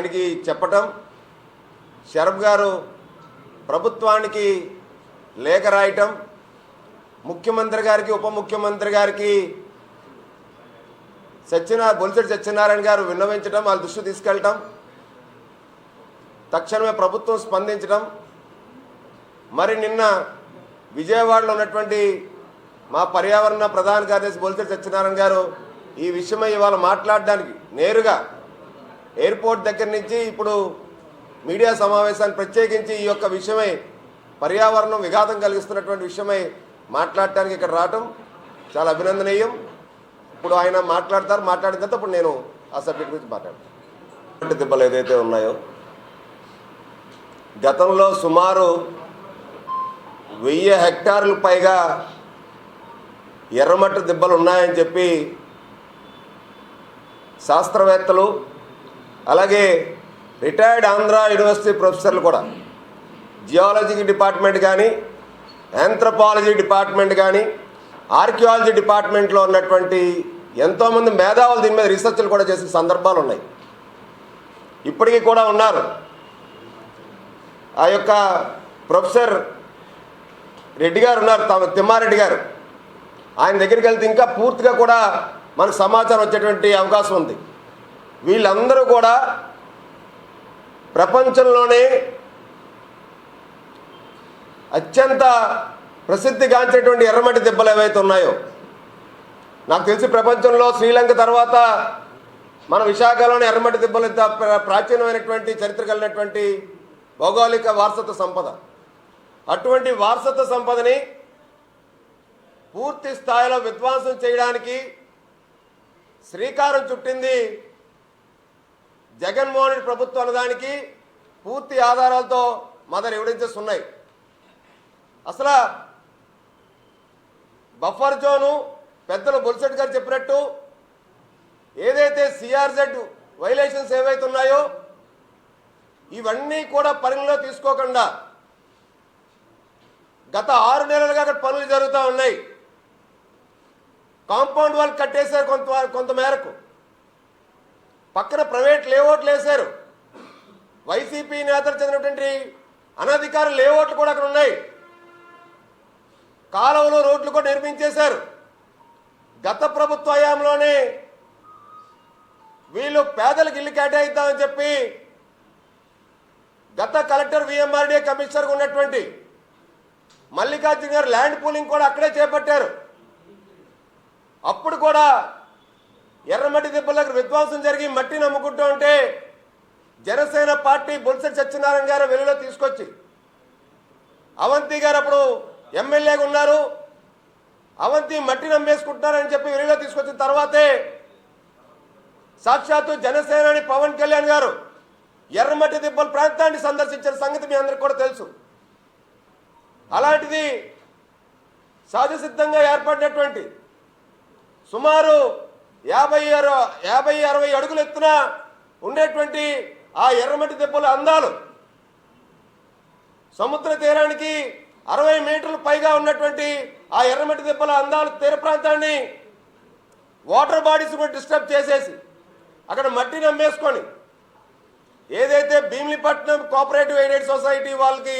ఆయనకి చెప్పటం షరఫ్ గారు ప్రభుత్వానికి లేఖ రాయటం ముఖ్యమంత్రి గారికి ఉప ముఖ్యమంత్రి గారికి సత్యనారాయణ బొలిసెట్టి సత్యనారాయణ గారు విన్నవించడం వాళ్ళ దృష్టి తీసుకెళ్ళటం తక్షణమే ప్రభుత్వం స్పందించడం మరి నిన్న విజయవాడలో ఉన్నటువంటి మా పర్యావరణ ప్రధాన కార్యదర్శి బొలిసెట్టి సత్యనారాయణ గారు ఈ విషయమై ఇవాళ మాట్లాడడానికి నేరుగా ఎయిర్పోర్ట్ దగ్గర నుంచి ఇప్పుడు మీడియా సమావేశాన్ని ప్రత్యేకించి ఈ యొక్క విషయమై పర్యావరణం విఘాతం కలిగిస్తున్నటువంటి విషయమై మాట్లాడటానికి ఇక్కడ రావటం చాలా అభినందనీయం. ఇప్పుడు ఆయన మాట్లాడతారు మాట్లాడిన తర్వాత ఇప్పుడు నేను ఆ సబ్జెక్ట్ గురించి మాట్లాడతాను. దెబ్బలు ఏదైతే ఉన్నాయో గతంలో సుమారు వెయ్యి హెక్టార్లు పైగా ఎర్రమట్టి దిబ్బలు ఉన్నాయని చెప్పి శాస్త్రవేత్తలు అలాగే రిటైర్డ్ ఆంధ్ర యూనివర్సిటీ ప్రొఫెసర్లు కూడా. జియాలజీ డిపార్ట్మెంట్ కానీ ఆంథ్రపాలజీ డిపార్ట్మెంట్ కానీ ఆర్కియాలజీ డిపార్ట్మెంట్లో ఉన్నటువంటి ఎంతోమంది మేధావులు దీని మీద రీసెర్చ్లు కూడా చేసిన సందర్భాలు ఉన్నాయి. ఇప్పటికీ కూడా ఉన్నారు. ఆ యొక్క ప్రొఫెసర్ రెడ్డి గారు ఉన్నారు తమ తిమ్మారెడ్డి గారు. ఆయన దగ్గరికి వెళ్తే ఇంకా పూర్తిగా కూడా మనకు సమాచారం వచ్చేటువంటి అవకాశం ఉంది. వీళ్ళందరూ కూడా ప్రపంచంలోనే అత్యంత ప్రసిద్ధిగాంచేటువంటి ఎర్రమట్టి దెబ్బలు ఏవైతే ఉన్నాయో నాకు తెలిసి ప్రపంచంలో శ్రీలంక తర్వాత మన విశాఖలోని ఎర్రమట్టి దెబ్బలు ప్రాచీనమైనటువంటి చరిత్ర కలిగినటువంటి భౌగోళిక వారసత్వ సంపద. అటువంటి వారసత్వ సంపదని పూర్తి స్థాయిలో విధ్వంసం చేయడానికి శ్రీకారం చుట్టింది జగన్మోహన్ రెడ్డి ప్రభుత్వం అన్నదానికి పూర్తి ఆధారాలతో మదర్ ఎవిడెన్సెస్ ఉన్నాయి. అసలు బఫర్ జోను పెద్దలు బొలిసెట్ గారు చెప్పినట్టు ఏదైతే సిఆర్జెడ్ వైలేషన్స్ ఏవైతే ఉన్నాయో ఇవన్నీ కూడా పరిగణలో తీసుకోకుండా గత ఆరు నెలలుగా అక్కడ పనులు జరుగుతూ ఉన్నాయి. కాంపౌండ్ వాళ్ళు కట్టేశారు కొంత కొంత మేరకు. పక్కన ప్రైవేట్ లేఅవుట్లు వేశారు. వైసీపీ నేతలు చెందినటువంటి అనధికార లేఅవుట్లు కూడా అక్కడ ఉన్నాయి. కాలంలో రోడ్లు కూడా నిర్మించేశారు. గత ప్రభుత్వ హయాంలోనే వీళ్ళు పేదలకు ఇల్లు కేటాయిద్దామని చెప్పి గత కలెక్టర్ విఎంఆర్డీఏ కమిషనర్గా ఉన్నటువంటి మల్లికార్జున గారు ల్యాండ్ పూలింగ్ కూడా అక్కడే చేపట్టారు. అప్పుడు కూడా ఎర్రమట్టి దిబ్బలకు విధ్వంసం జరిగి మట్టిని అమ్ముకుంటూ ఉంటే జనసేన పార్టీ బొల్స సత్యనారాయణ గారు వెలుగులో తీసుకొచ్చి అవంతి గారు అప్పుడు ఎమ్మెల్యేగా ఉన్నారు. అవంతి మట్టిని అమ్మేసుకుంటున్నారని చెప్పి వెలుగులో తీసుకొచ్చిన తర్వాతే సాక్షాత్తు జనసేనాని పవన్ కళ్యాణ్ గారు ఎర్రమట్టి దిబ్బల ప్రాంతాన్ని సందర్శించిన సంగతి మీ అందరికి కూడా తెలుసు. అలాంటిది సహజసిద్ధంగా ఏర్పడినటువంటి సుమారు యాభై అర యాభై అరవై అడుగులు ఎత్తున ఉండేటువంటి ఆ ఎర్రమట్టి దెబ్బల అందాలు. సముద్ర తీరానికి అరవై మీటర్లు పైగా ఉన్నటువంటి ఆ ఎర్రమట్టి దెబ్బల అందాలు తీర ప్రాంతాన్ని వాటర్ బాడీస్ కూడా డిస్టర్బ్ చేసేసి అక్కడ మట్టిని అమ్మేసుకొని ఏదైతే భీమిలిపట్నం కోఆపరేటివ్ ఎయిడెడ్ సొసైటీ వాళ్ళకి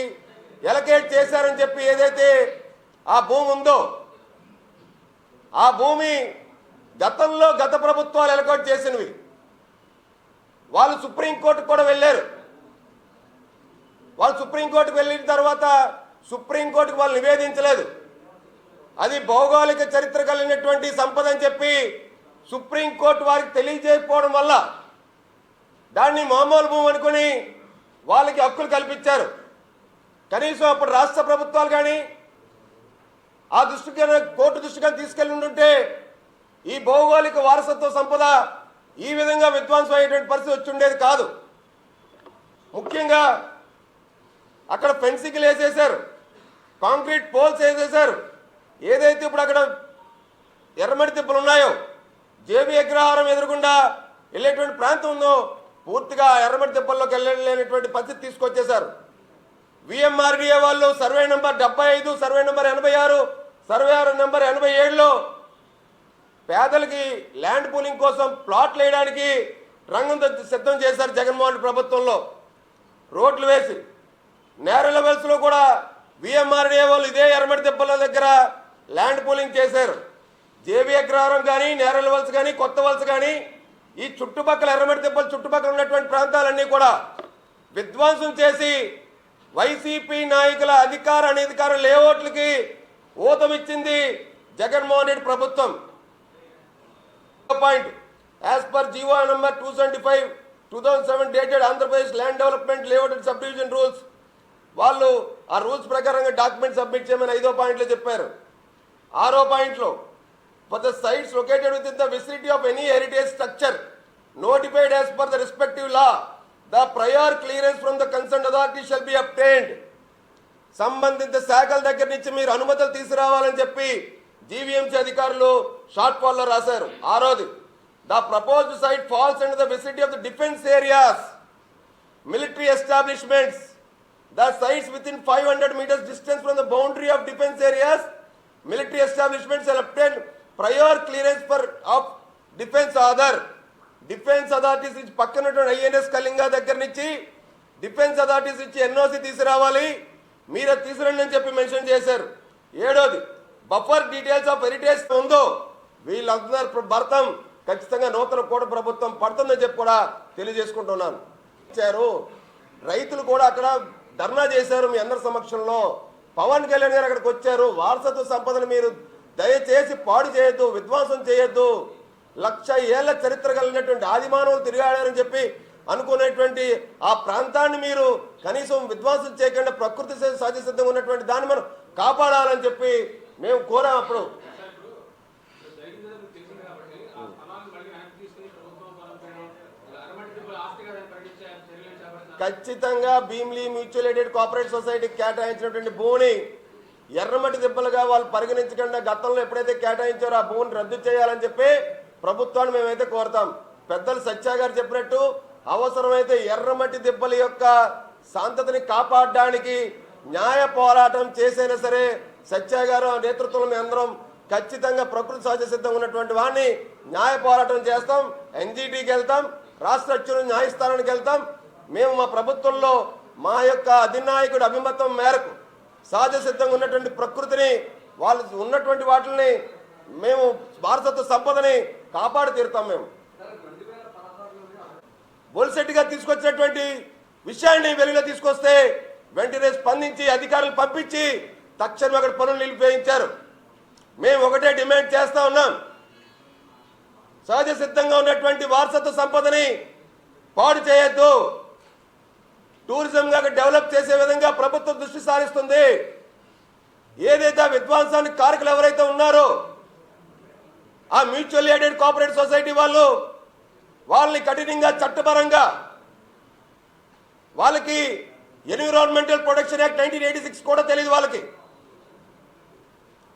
ఎలకేట్ చేశారని చెప్పి ఏదైతే ఆ భూమి ఉందో ఆ భూమి గతంలో గత ప్రభుత్వాలు ఎలకోట్ చేసినవి. వాళ్ళు సుప్రీంకోర్టు కూడా వెళ్ళారు. వాళ్ళు సుప్రీంకోర్టుకు వెళ్ళిన తర్వాత సుప్రీంకోర్టుకు వాళ్ళు నివేదించలేదు. అది భౌగోళిక చరిత్ర కలిగినటువంటి సంపద అని చెప్పి సుప్రీంకోర్టు వారికి తెలియజేయకపోవడం వల్ల దాన్ని మామూలు భూమి అనుకుని వాళ్ళకి హక్కులు కల్పించారు. కనీసం అప్పుడు రాష్ట్ర ప్రభుత్వాలు కానీ ఆ దృష్టికి కోర్టు దృష్టికి తీసుకెళ్ళి ఉంటుంటే ఈ భౌగోళిక వారసత్వ సంపద ఈ విధంగా విధ్వంసం అయ్యేటువంటి పరిస్థితి వచ్చి ఉండేది కాదు. ముఖ్యంగా అక్కడ ఫెన్సింగ్లు వేసేసారు కాంక్రీట్ పోల్స్ వేసేసారు ఏదైతే ఇప్పుడు అక్కడ ఎర్రమడి తిప్పలు ఉన్నాయో జేబీ అగ్రహారం ఎదురుగుండా వెళ్ళేటువంటి ప్రాంతం ఉందో పూర్తిగా ఎర్రమడి తిప్పల్లోకి వెళ్ళలేనటువంటి పరిస్థితి తీసుకొచ్చేశారు. విఎంఆర్డీఏ వాళ్ళు సర్వే నెంబర్ డెబ్బై ఐదు సర్వే నెంబర్ ఎనభై ఆరు సర్వే నెంబర్ ఎనభై ఏడులో పేదలకి ల్యాండ్ పూలింగ్ కోసం ప్లాట్లు వేయడానికి రంగం సిద్ధం చేశారు జగన్మోహన్ ప్రభుత్వంలో. రోడ్లు వేసి నేరల వెల్స్లో కూడా విఎంఆర్డీఏ వాళ్ళు ఇదే ఎర్రమడి దెబ్బల దగ్గర ల్యాండ్ పూలింగ్ చేశారు. జేబీ అగ్రహారం కానీ నేరల వలస కానీ కొత్త వలస కానీ ఈ చుట్టుపక్కల ఎర్రమడి దెబ్బల చుట్టుపక్కల ఉన్నటువంటి ప్రాంతాలన్నీ కూడా విధ్వంసం చేసి వైసీపీ నాయకుల అధికార అనధికార లేఅవుట్లకి ఊతమిచ్చింది జగన్మోహన్ రెడ్డి ప్రభుత్వం. Point as per G O number two seventy five two thousand seven dated Andhra Pradesh land development layout and sub division rules వాళ్ళు ఆ రూల్స్ ప్రకారంగా డాక్యుమెంట్ సబ్మిట్ చేయమని ఐదో పాయింట్లో చెప్పారు. ఆరో పాయింట్లో for the sites located within the facility of any heritage structure notified as per the respective law the prior clearance from the concern authority shall be obtained సంబంధిత శాఖల దగ్గర నుంచి మీరు అనుమతులు తీసుకురావాలని చెప్పి జీవీఎంసీ అధికారులు షార్ట్ ఫాల్లో రాశారు. ఆ రోజు the propose site falls and the vicinity of the defence areas military establishments. The sites within five hundred metres distance from the boundary of defence areas military establishments ఎలెప్టెన్ prior clearance for of defence Aadhaar. Defence authorities నుంచి పక్కనటువంటి INS Kalinga దగ్గర నుంచి defence authorities నుంచి NOC తీసుకురావాలి. మీరు తీసుకురండి అని చెప్పి మెన్షన్ చేశారు. ఏడోది బఫర్ డీటెయిల్స్ ఆఫ్ హెరిటేజ్ ఉందో వీళ్ళందరూ భర్తం ఖచ్చితంగా నూతన కూడ ప్రభుత్వం పడుతుందని చెప్పి కూడా తెలియజేసుకుంటున్నాను. ఇచ్చారు. రైతులు కూడా అక్కడ ధర్నా చేశారు మీ అందరి సమక్షంలో. పవన్ కళ్యాణ్ గారు అక్కడికి వచ్చారు. వారసత్వ సంపదను మీరు దయచేసి పాడు చేయొద్దు విధ్వంసం చేయొద్దు. లక్ష ఏళ్ళ చరిత్ర కలిగినటువంటి ఆదిమానవులు తిరిగాడారని చెప్పి అనుకునేటువంటి ఆ ప్రాంతాన్ని మీరు కనీసం విధ్వంసం చేయకుండా ప్రకృతి సహజ సిద్ధంగా ఉన్నటువంటి దాన్ని మనం కాపాడాలని చెప్పి మేము కోరాం అప్పుడు జరిగింది మీకు తెలిసింది కాబట్టి ఆ స్థలాన్ని మళ్ళీ వెనక్కి తీసుకుని ప్రభుత్వం పొలం పైన అరమటి దిబ్బల ఆస్తిగా దాన్ని ప్రకటించే చర్యలు చేపడుతున్నారు ఖచ్చితంగా భీమ్లీ మ్యూచువల్ ఎయిడెడ్ కోఆపరేటివ్ సొసైటీకి కేటాయించినటువంటి భూమిని ఎర్రమట్టి దిబ్బలుగా వాళ్ళు పరిగణించకుండా గతంలో ఎప్పుడైతే కేటాయించారో ఆ భూమిని రద్దు చేయాలని చెప్పి ప్రభుత్వాన్ని మేమైతే కోరుతాం. పెద్దలు సత్యా గారు చెప్పినట్టు అవసరమైతే ఎర్రమట్టి దిబ్బల యొక్క శాంతతని కాపాడడానికి న్యాయ పోరాటం చేసైనా సరే సత్యా గారు నేతృత్వంలో మేము అందరం ఖచ్చితంగా ప్రకృతి సహజ సిద్ధంగా ఉన్నటువంటి వాడిని న్యాయ పోరాటం చేస్తాం. ఎన్జీటీకి వెళ్తాం. రాష్ట్ర న్యాయస్థానానికి వెళ్తాం. మేము మా ప్రభుత్వంలో మా యొక్క అధినాయకుడి అభిమతం మేరకు సహజ సిద్ధంగా ఉన్నటువంటి ప్రకృతిని వాళ్ళు ఉన్నటువంటి వాటిని మేము వారసత్వ సంపదని కాపాడి తీరుతాం మేము. బొలిసెట్టిగా తీసుకొచ్చినటువంటి విషయాన్ని వెలుగులో తీసుకొస్తే వెంటనే స్పందించి అధికారులు పంపించి తక్షణం అక్కడ పనులు నిలిపేయించారు మేము ఒకటే డిమాండ్ చేస్తా ఉన్నాం. సహజ సిద్ధంగా ఉన్నటువంటి వారసత్వ సంపదని పాడు చేయొద్దు. టూరిజంగా డెవలప్ చేసే విధంగా ప్రభుత్వం దృష్టి సారిస్తుంది. ఏదైతే ఆ విధ్వంసానికి కారకులు ఎవరైతే ఉన్నారో ఆ మ్యూచువల్ ఎయిడెడ్ కోఆపరేటివ్ సొసైటీ వాళ్ళు వాళ్ళని కఠినంగా చట్టపరంగా వాళ్ళకి environmental protection act nineteen eighty six కూడా తెలియదు వాళ్ళకి.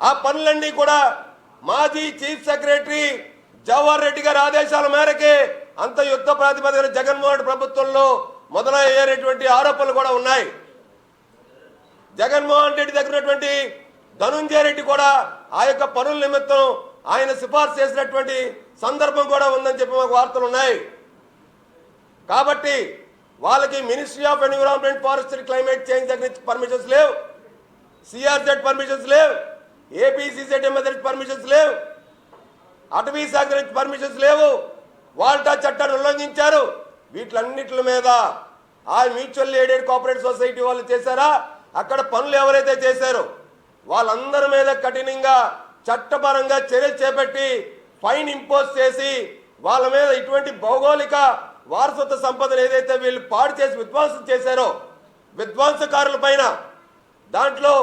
ఆ పనులన్నీ కూడా మాజీ చీఫ్ సెక్రటరీ జవహర్ రెడ్డి గారి ఆదేశాల మేరకే అంత యుద్ధ ప్రాతిపదికన జగన్మోహన్ ప్రభుత్వంలో మొదలయ్యేటువంటి ఆరోపణలు కూడా ఉన్నాయి. జగన్మోహన్ రెడ్డి దగ్గర ఉన్నటువంటి ధనుంజయ రెడ్డి కూడా ఆ యొక్క పనుల నిమిత్తం ఆయన సిఫార్సు చేసినటువంటి సందర్భం కూడా ఉందని చెప్పి మాకు వార్తలు ఉన్నాయి. కాబట్టి వాళ్ళకి ministry of environment forestry climate change దగ్గర పర్మిషన్స్ లేవు. సిఆర్జెడ్ పర్మిషన్స్ లేవు. ఏపీసీజెడ్ దగ్గర పర్మిషన్స్ లేవు. అటవీ శాఖ పర్మిషన్స్ లేవు. వాల్టా చట్టాన్ని ఉల్లంఘించారు. వీటిలన్నిటి మీద ఆ మ్యూచువల్ ఎయిడెడ్ కోఆపరేటివ్ సొసైటీ వాళ్ళు చేశారా? అక్కడ పనులు ఎవరైతే చేశారో వాళ్ళందరి మీద కఠినంగా చట్టపరంగా చర్యలు చేపట్టి ఫైన్ ఇంపోజ్ చేసి వాళ్ళ మీద ఇటువంటి భౌగోళిక వారసత్వ సంపదను ఏదైతే వీళ్ళు పాడు చేసి విధ్వంసం చేశారో విధ్వంసకారుల పైన దాంట్లో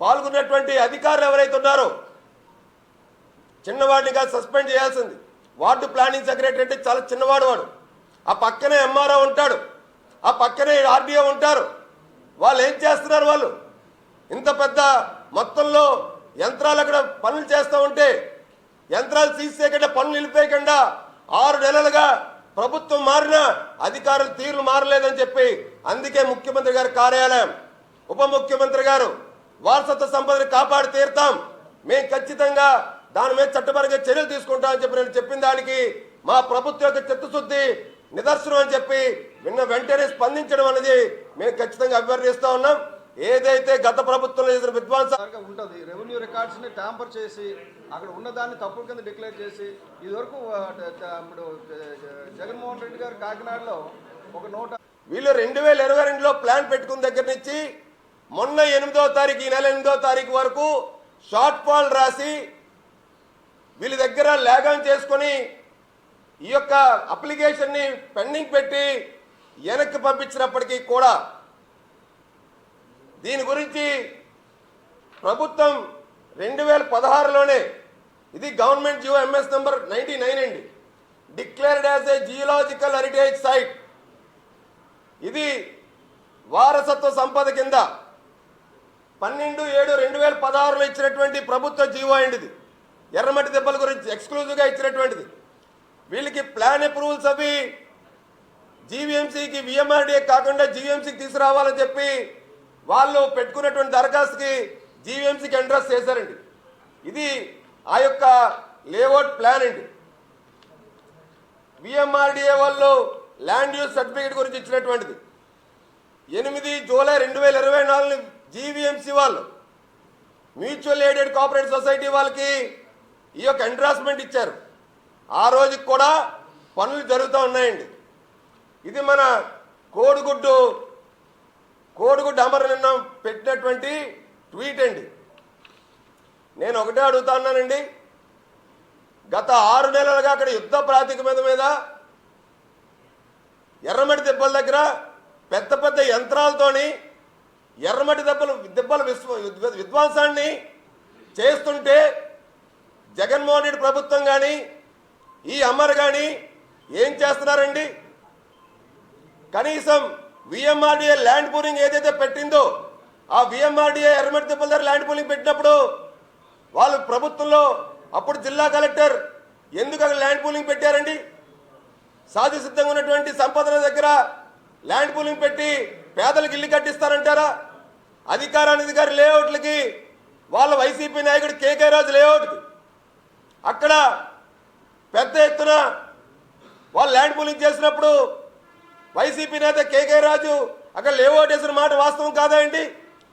పాల్గొన్నటువంటి అధికారులు ఎవరైతే ఉన్నారో చిన్నవాడినిగా సస్పెండ్ చేయాల్సింది. వార్డు ప్లానింగ్ సెక్రటరీ అంటే చాలా చిన్నవాడు వాడు. ఆ పక్కనే ఎంఆర్ఓ ఉంటాడు. ఆ పక్కనే ఆర్డీఓ ఉంటారు. వాళ్ళు ఏం చేస్తున్నారు వాళ్ళు? ఇంత పెద్ద మొత్తంలో యంత్రాలు అక్కడ పనులు చేస్తూ ఉంటే యంత్రాలు తీసేయకుండా పనులు నిలిపేయకుండా ఆరు నెలలుగా ప్రభుత్వం మారినా అధికారులు తీరులు మారలేదని చెప్పి అందుకే ముఖ్యమంత్రి గారి కార్యాలయం ఉప ముఖ్యమంత్రి గారు వారసత్వ సంపదని కాపాడి తీరుతాం. మేము ఖచ్చితంగా దాని మీద చట్టపరంగా చర్యలు తీసుకుంటామని చెప్పి నేను చెప్పిన దానికి మా ప్రభుత్వ యొక్క చిత్తశుద్ధి నిదర్శనం అని చెప్పి నిన్న వెంటనే స్పందించడం అనేది మేము ఖచ్చితంగా అభ్యర్థిస్తా ఉన్నాం. ఏదైతే గత ప్రభుత్వంలో చేసిన విధ్వంస సార్గా ఉంటుంది. రెవెన్యూ రికార్డ్స్ని ట్యాంపర్ చేసి అక్కడ ఉన్నదాన్ని తప్పుల కింద డిక్లేర్ చేసి ఇదివరకు ఇప్పుడు జగన్మోహన్ రెడ్డి గారు కాకినాడలో ఒక నూట వీళ్ళు రెండు వేల ఇరవై రెండులో ప్లాన్ పెట్టుకున్న దగ్గర నుంచి మొన్న ఎనిమిదో తారీఖు ఈ నెల ఎనిమిదో తారీఖు వరకు షార్ట్ ఫాల్ రాసి వీళ్ళ దగ్గర లేగం చేసుకొని ఈ యొక్క అప్లికేషన్ని పెండింగ్ పెట్టి వెనక్కి పంపించినప్పటికీ కూడా దీని గురించి ప్రభుత్వం రెండు వేల పదహారులోనే ఇది government GO MS number ninety nine అండి. Declared as a geological heritage site. ఇది వారసత్వ సంపద కింద పన్నెండు ఏడు రెండు వేల పదహారులో ఇచ్చినటువంటి ప్రభుత్వ జీవో అండి ఇది. ఎర్రమట్టి దెబ్బల గురించి ఎక్స్క్లూజివ్గా ఇచ్చినటువంటిది. వీళ్ళకి ప్లాన్ అప్రూవల్స్ అవి. జీవీఎంసీకి విఎంఆర్డీఏ కాకుండా జీవీఎంసీకి తీసుకురావాలని చెప్పి వాళ్ళు పెట్టుకున్నటువంటి దరఖాస్తుకి జీవీఎంసీకి అడ్రస్ చేశారండి. ఇది ఆ యొక్క లేఅవుట్ ప్లాన్ అండి. విఎంఆర్డీఏ వాళ్ళు ల్యాండ్ యూజ్ సర్టిఫికేట్ గురించి ఇచ్చినటువంటిది. ఎనిమిది జూలై రెండు వేల ఇరవై నాలుగు జీవీఎంసీ వాళ్ళు మ్యూచువల్ ఎయిడెడ్ కోఆపరేటివ్ సొసైటీ వాళ్ళకి ఈ యొక్క ఎండ్రాస్మెంట్ ఇచ్చారు. ఆ రోజుకి కూడా పనులు జరుగుతూ ఉన్నాయండి. ఇది మన కోడిగుడ్డు కోడిగుడ్డు అమర నిన్న పెట్టినటువంటి ట్వీట్ అండి. నేను ఒకటే అడుగుతా ఉన్నానండి. గత ఆరు నెలలుగా అక్కడ యుద్ధ ప్రాతిపదిక మీద ఎర్రమట్టి దెబ్బల దగ్గర పెద్ద పెద్ద యంత్రాలతోని ఎర్రమట్టి దెబ్బలు దెబ్బల విశ్వ విధ్వంసాన్ని చేస్తుంటే జగన్మోహన్ రెడ్డి ప్రభుత్వం కానీ ఈ అమ్మర్ కానీ ఏం చేస్తున్నారండి? కనీసం విఎంఆర్డీఏ ల్యాండ్ పూలింగ్ ఏదైతే పెట్టిందో ఆ విఎంఆర్డీఏ ఎర్రమట్టి తిప్పల దగ్గర ల్యాండ్ పూలింగ్ పెట్టినప్పుడు వాళ్ళు ప్రభుత్వంలో అప్పుడు జిల్లా కలెక్టర్ ఎందుకు అక్కడ ల్యాండ్ పూలింగ్ పెట్టారండి? సాధి సిద్ధంగా ఉన్నటువంటి సంపదల దగ్గర ల్యాండ్ పూలింగ్ పెట్టి పేదలకు ఇల్లు కట్టిస్తారంటారా? అధికారానికి గారి లేఅవుట్లకి వాళ్ళ వైసీపీ నాయకుడు కేకే రాజు లేఅవుట్కి అక్కడ పెద్ద ఎత్తున వాళ్ళు ల్యాండ్ పూలింగ్ చేసినప్పుడు వైసీపీ నేత కేకే రాజు అక్కడ లేవోటేసిన మాట వాస్తవం కాదా అండి?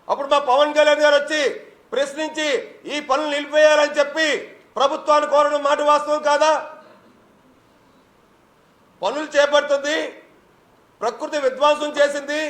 అప్పుడు మా పవన్ కళ్యాణ్ గారు వచ్చి ప్రశ్నించి ఈ పనులు నిలిపేయాలని చెప్పి ప్రభుత్వాన్ని కోరడం మాట వాస్తవం కాదా? పనులు చేపడుతుంది ప్రకృతి విధ్వంసం చేసింది